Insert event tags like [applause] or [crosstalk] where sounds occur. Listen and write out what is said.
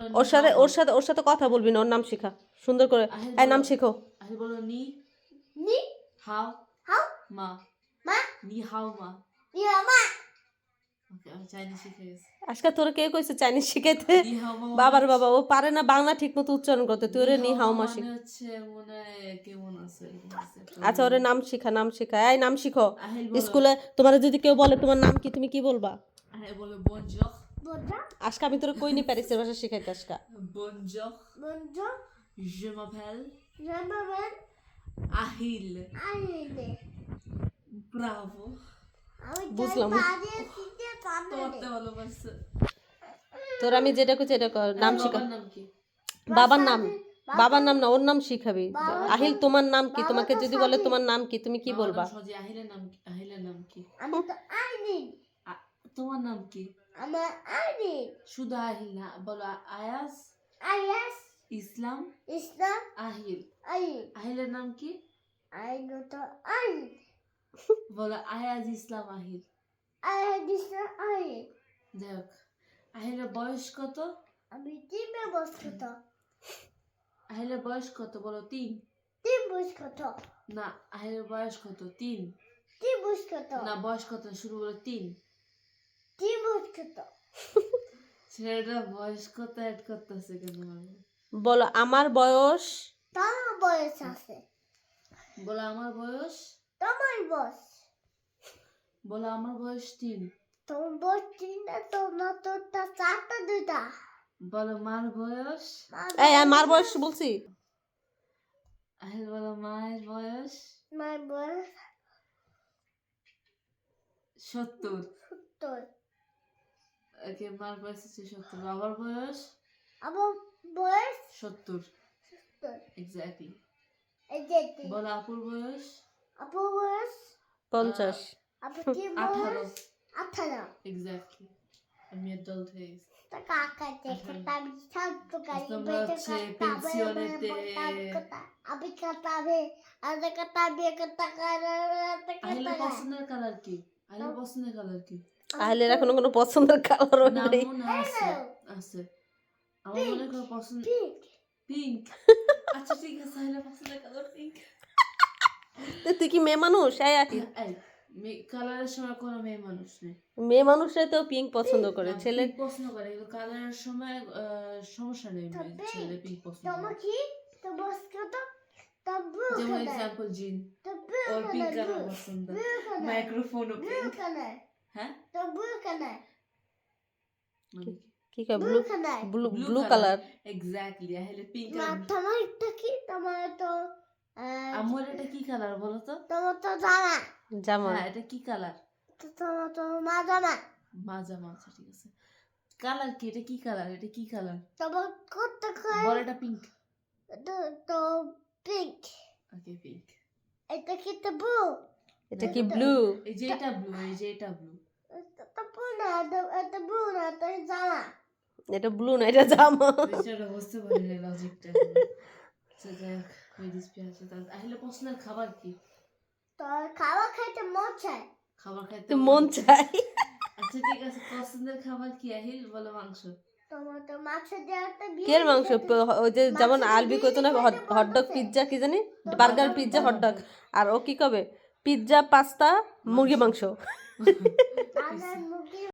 ওর সাথে ওর সাথে ওর সাথে কথা বলবি না ওর নাম শেখা। সুন্দর করে। এই নাম শেখো। আহিল বলো নি। নি? হাও। হাও? মা। মা? নি হাও মা। মা? চাইনিজ শিখে গেছি। আজকে তোরা কে কইছে চাইনিজ শিখাইতে? নি হাও মা বাবার বাবা ও পারে না বাংলা ঠিক মতো উচ্চারণ করতে। তুই ওরে নি হাও মা শিখ। মানে আচ্ছা ওরে নাম শিখা নাম শিখা। এই নাম শিখো। স্কুলে তোমার যদি কেউ বলে তোমার নাম কি তুমি কি বলবা? বলো বোঝা আজকে আমি তোর কই নি প্যারিসের ভাষা শিখাইতে আজকা? বনজোখ বন্ধু je m'appelle জামাবেন আহিল আইলে ব্রাভো আমি বুঝলাম। তোর আমি যেটা কইছি এটা কর নাম শিখা। বাবার নাম বাবার নাম না ওর নাম শিখাবি। আহিল তোমার নাম কি? তোমাকে যদি বলে তোমার নাম কি তুমি কি বলবা? নাম আহিলের নাম কি? আহিলের নাম কি তোমার নাম কি? আমার আইনি শুধু আহিল না বলো আয়াস আইয়াস ইসলাম? ইসলাম? আহিল। আই আহিলের নাম কি? আই তো আই বলো আয়াজ ইসলাম আহিল। আই দিশা আই দেখ আহিলের বয়স কত? আমি টিমে বসকত আহিলের বয়স কত বলো তিন? টিম বসকত না আহিলের বয়স কত? তিন। টিম বসকত না বয়স কত? শুরু বলো তিন। টিম বসকত ছেলেটা বয়স কত অ্যাড করতেছে কেন বলো আমার বয়স? তার বয়স আছে। বলো আমার বয়স? তোমার বয়স? বলো আমার বয়স তিন। তোমার বয়স তিনটা তোমার তো তা চারটা দুইটা? বলো মার বয়স? এই আমার বয়স? বলছি। আহিল বলো মায়ের বয়স? মার বয়স সত্তর। সত্তর। ওকে মার বয়স হচ্ছে সত্তর বাবার বয়স আমার বয়স সত্তর এক্স্যাক্টলি বলো আপুর বয়স আপু বয়স পঞ্চাশ আঠারো আঠারো এক্স্যাক্টলি আমি অ্যাডাল্ট হয়ে গেছি কালার কি আহিলের পছন্দের কালার কি আহিলের এখনও কোনো পছন্দের কালার নেই। আছে আছে। আমার মনে করো পছন্দ পিঙ্ক আচ্ছা ঠিক আছে আহিলের পছন্দের কালার পিঙ্ক তুই কি মেয়ে মানুষ? এই কালারের সময় কোনো মেয়ে মানুষ নেই। মেয়ে মানুষরা তো পিঙ্ক পছন্দ করে ছেলে পছন্দ করে কিন্তু কালারের সময় সমস্যা নেই ছেলে পিঙ্ক পছন্দ তোমার তো যেমন এক্সাম্পল জিন। ওর পিঙ্ক কালার পছন্দ। মাইক্রোফোনও পিঙ্ক কালার হ্যাঁ কালার কি কয়? Blue blue blue Blue blue colour. Colour exactly আহিলে পিঙ্ক না তোমার এটা কি? তোমার তো আমার এটা কি কালার বলো তো? তোমার তো জানা জামা। হ্যাঁ এটা কি কালার তোমার তো মা জানা মাজা মাছা ঠিক আছে। কালার কি? এটা কি কালার এটা কি কালার তোমার কত করে বল এটা পিঙ্ক তো তো পিঙ্ক ওকে পিঙ্ক এটা কি তো ব্লু এটা কি ব্লু এই যে এটা ব্লু এই যে এটা ব্লু এটা ব্লু না এটা এটা ব্লু না তো জানা এটা ব্লু না এটা জামা। বুঝতে পারি না লজিকটা আসলে পছন্দের খাবার কি? খাইতে মন চায়? খাবার খাইতে মন চাই আচ্ছা ঠিক আছে পছন্দের খাবার কি আহিল? বলো মাংস। দেওয়াটা মাংস ওই যে যেমন আলবি কইতো না হটডগ পিৎজা কি জানি? Burger pizza hot dog. আর ও কি কবে? পিৎজা পাস্তা মুরগি মাংস। [laughs]